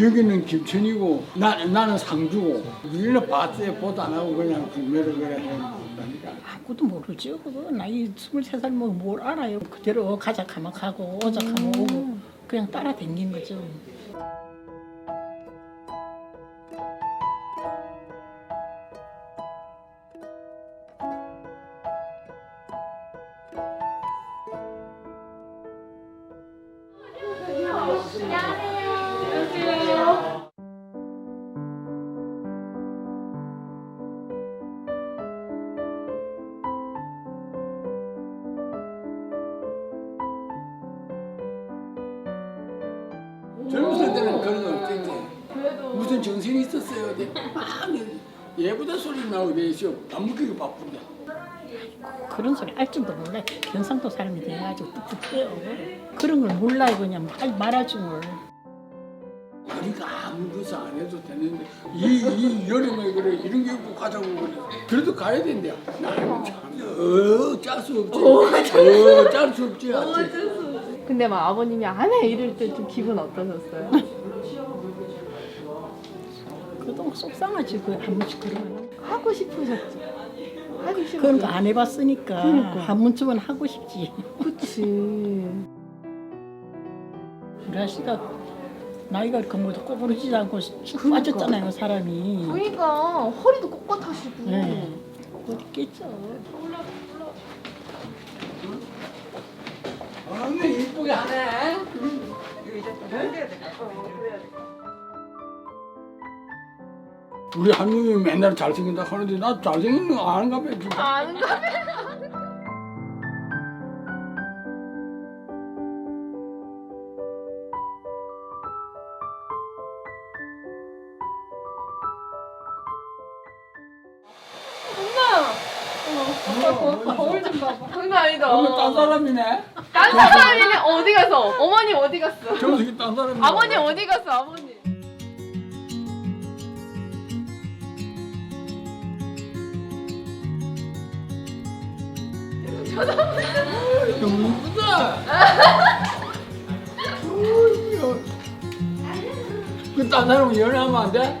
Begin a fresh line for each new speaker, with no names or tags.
여기는 김천이고 나, 나는 상주고 우리는 봤어요 보도 안 하고 그냥 구매를 그래 하니까
아무도 모르죠. 그거 나이 23살 뭐 뭘 알아요. 그대로 가자 하면 가고 오자 하면 오고 그냥 따라다닌 거죠.
젊었을 때는 그런 거 없겠지 무슨 정신이 있었어요 근데 막 예보다 소리 나고 내시오 밥 먹기가 바쁜데
그런 소리 알 줄도 몰라요. 경상도 사람이 돼가지고 뚝뚝해요. 그런 걸 몰라요. 그냥 말, 말하지 뭘.
우리가 아무 것도 안 해도 되는데 이, 이 여름에 그래 이런 게 입고 가자고 그래 그래도 가야 된대 나는 참 어 짤 수 없지 어짤 수 없지 하지.
근데 막 아버님이 안 해 이럴 때 좀 기분 어떠셨어요?
그동안 속상하지. 그한 번씩 그러면.
하고 싶으셨죠? 하기 싫었죠?
그런 거 안 해봤으니까
그러니까.
한 번쯤은 하고 싶지.
그치
우리 아씨가 나이가 이렇게 뭐도 꼬부러지지 않고 쭉
그러니까.
빠졌잖아요 사람이.
그러니까 허리도 꼿꼿하시고
네. 그렇겠죠.
언니 이쁘게 하네 우리 한국이 맨날 잘생긴다 하는데 나 잘생긴 거 아는가 봐 진짜
아는가 엄마! 거울 좀 봐봐 장난 아니다
오늘 딴 사람이네
딴 사람이네 어디 갔어? 어머니 어디 갔어?
저기 딴 사람이네
아버님 어디 갔어 아버님?
너무 이쁘다 그딴 사람은 연애하면 안 돼?